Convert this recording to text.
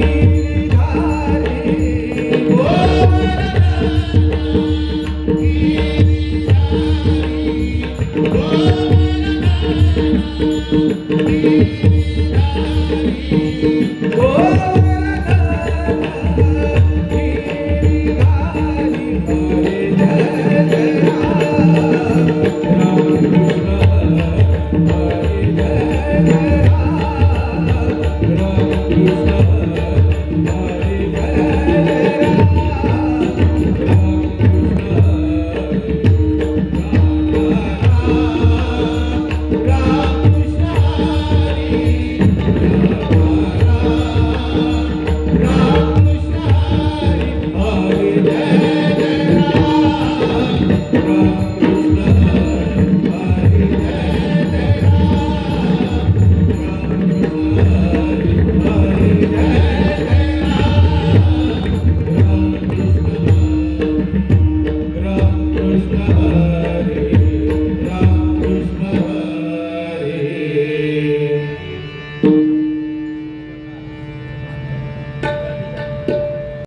Krishna